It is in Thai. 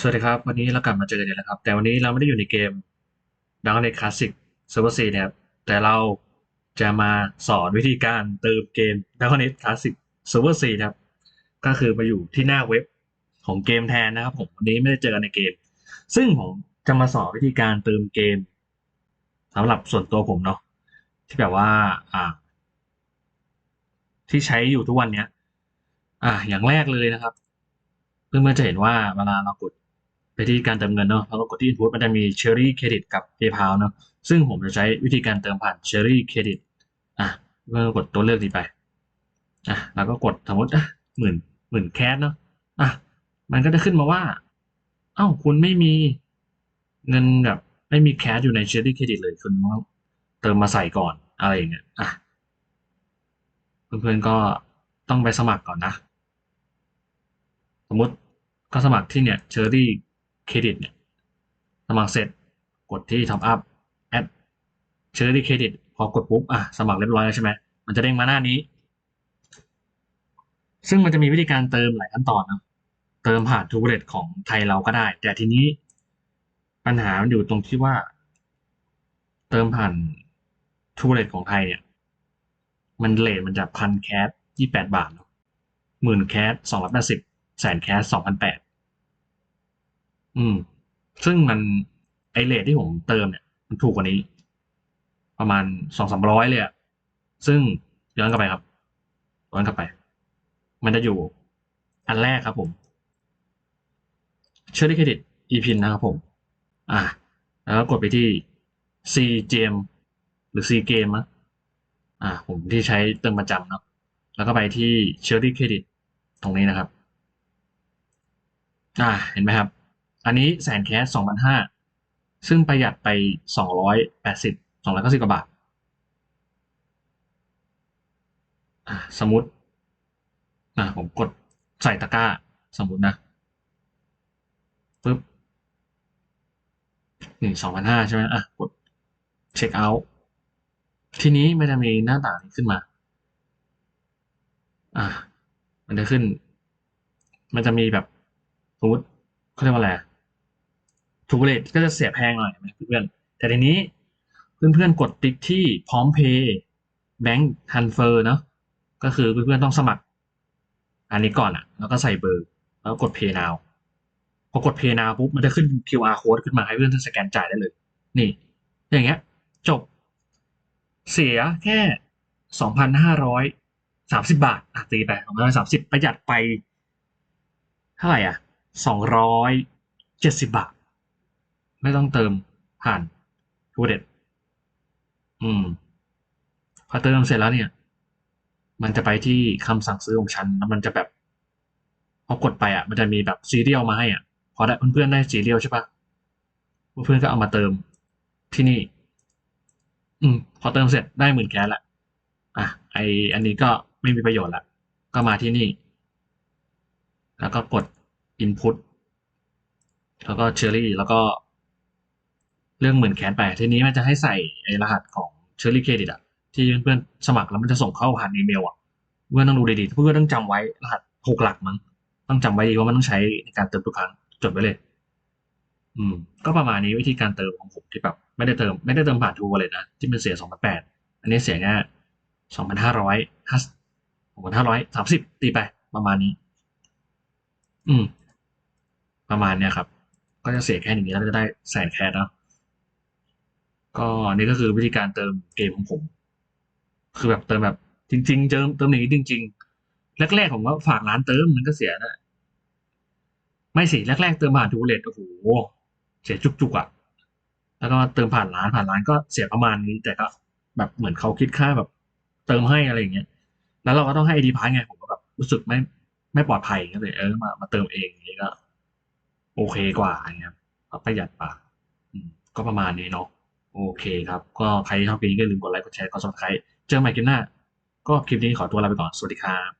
สวัสดีครับ วันนี้เรากลับมาเจอกันอีกแล้วครับ แต่วันนี้เราไม่ได้อยู่ในเกม d u n k ในคลาสสิกซิร์ฟเวอร์ซีนะครับแต่เราจะมาสอนวิธีการเติมเกม d u n k ในคลาสสิกซิร์ฟเวอร์ซีนะครับ ก็คือมาอยู่ที่หน้าเว็บของเกมแทนนะครับผมวันนี้ไม่ได้เจอกันในเกม ซึ่งผมจะมาสอนวิธีการเติมเกมสำหรับส่วนตัวผมเนาะที่แบบว่าอ่า ที่ใช้อยู่ทุกวันเนี้ย อ่า อย่างแรกเลยนะครับเพื่อนๆจะเห็นว่าเวลาเรากด ไปที่การเติมเงินเนาะเราก็กดที่ input มันจะมี Cherry Credit กับ PayPal เนาะซึ่งผมจะใช้วิธีการเติมผ่าน Cherry Credit อะเมื่อกดตัวเลือกนี้ไปอะแล้วก็กดสมมติอะหมื่นหมื่นแคสเนาะอะมันก็จะขึ้นมาว่า เอ้าคุณไม่มีเงินแบบไม่มีแคสอยู่ใน Cherry Credit เลยคุณต้องเติมมาใส่ก่อนอะไรอย่างเงี้ยอะเพื่อนๆก็ต้องไปสมัครก่อนนะ สมมติก็สมัครที่เนี่ยเชอรี่ เครดิตเนี่ยสมัครเสร็จกดที่ Top Up แอดเชอรี่เครดิตพอกดปุ๊บอะสมัครเรียบร้อยแล้วใช่ไหมมันจะเด้งมาหน้านี้ ซึ่งมันจะมีวิธีการเติมหลายขั้นตอนนะเติมผ่านทูเรตของไทยเราก็ได้ แต่ทีนี้ปัญหามันอยู่ตรงที่ว่า เติมผ่านทูเรตของไทยเนี่ย มันเลทมันจะพันแคสยี่แปดบาทเนาะหมื่นแคสสองร้อยแปดสิบแสนแคสสองพันแปด อืม ซึ่งมันไอเลทที่ผมเติมเนี่ย มันถูกกว่านี้ ประมาณสองสามร้อยเลยอะซึ่งย้อนกลับไปครับย้อนกลับไป มันจะอยู่อันแรกครับผมเชื่อที่เครดิต e-pin นะครับผม อ่า แล้วก็กดไปที่ C Gem หรือ C Game นะอ่า ผมที่ใช้เติมประจำเนาะแล้วก็ไปที่ Cherry Credit ตรงนี้นะครับ อ่า เห็นไหมครับ อันนี้แสนแคสสองพันห้าซึ่งประหยัดไปสองร้อยแปดสิบสองร้อยเก้าสิบกว่าบาทสมมติอ่าผมกดใส่ตะกร้า สมมตินะปึ๊บหนี่งสองพันห้าใช่ไหมอะกดเช็คเอาท์ทีนี้มันจะมีหน้าต่างนี้ขึ้นมา อ่ามันจะขึ้น มันจะมีแบบสมมติเขาเรียกว่าอะไร ทูเรตก็จะเสียแพงหน่อยนะเพื่อนแต่ทีนี้เพื่อนๆกดติ๊กที่พร้อมเพย์แบงค์ทันเฟอร์เนาะก็คือเพื่อนๆต้องสมัคร อันนี้ก่อนอะแล้วก็ใส่เบอร์ แล้วกด Pay Now พอกด Pay Now ปุ๊บมันจะขึ้น QR code ขึ้นมาให้เพื่อนๆสแกนจ่ายได้เลย นี่ อย่างเงี้ย จบ เสียแค่สองพันห้าร้อยสามสิบาทอะตีไปสองพันสามสิบประหยัดไป เท่าไหร่อะสองร้อยเจ็ดสิบาท ไม่ต้องเติมผ่านทูเด็ดอืม พอเติมเสร็จแล้วเนี่ย มันจะไปที่คำสั่งซื้อของฉันแล้วมันจะแบบพอกดไปอะ มันจะมีแบบซีเรียลมาให้อะ พอได้เพื่อนๆได้ซีเรียลใช่ปะเพื่อนๆก็เอามาเติมที่นี่ อืม พอเติมเสร็จได้หมื่นแคสละอะไออันนี้ก็ไม่มีประโยชน์ละก็มาที่นี่ แล้วก็กด input แล้วก็เชอรี่แล้วก็ เรื่องหมื่นแคสไป ทีนี้มันจะให้ใส่ไอรหัสของเชอร์รี่เครดิตอะที่เพื่อนๆสมัครแล้วมันจะส่งเข้าผ่านอีเมลอะเพื่อนต้องดูดีๆเพื่อนต้องจำไว้รหัสหกหลักมั้งต้องจำไว้ดีว่ามันต้องใช้ในการเติมทุกครั้งจดไว้เลย อืม ก็ประมาณนี้วิธีการเติมของผมที่แบบไม่ได้เติมไม่ได้เติมผ่านทูวอลเลยนะที่มันเสียสองพันแปดอันนี้เสียแค่สองพันห้าร้อยห้าสองพันห้าร้อยสามสิบตีไปประมาณนี้ อืม ประมาณเนี้ยครับ ก็จะเสียแค่นี้แล้วจะได้แสนแคสเนาะ ก็นี่ก็คือวิธีการเติมเกมของผม คือแบบเติมแบบ จริง ๆ เติมเติมอย่างนี้จริง ๆ แรกๆผมก็ฝากร้านเติมมันก็เสียนะไม่สิแรกๆเติมผ่านทูเลตโอ้โหเสียจุกๆอะแล้วก็เติมผ่านร้านผ่านร้านก็เสียประมาณนี้ แต่ก็แบบเหมือนเขาคิดค่าแบบ เติมให้อะไรอย่างเงี้ยแล้วเราก็ต้องให้ไอดีพาร์ไงผมก็แบบรู้สึกไม่ไม่ปลอดภัยก็เลยเออมามาเติมเองอย่างเงี้ก็ โอเคกว่าอย่างเงี้ยประหยัดกว่าอืมก็ประมาณนี้เนาะ โอเคครับ ก็ใครชอบคลิปนี้ก็อย่าลืมกดไลค์กดแชร์กดซับสไครต์เจอกันใหม่คลิปหน้า ก็คลิปนี้ขอตัวลาไปก่อนสวัสดีครับ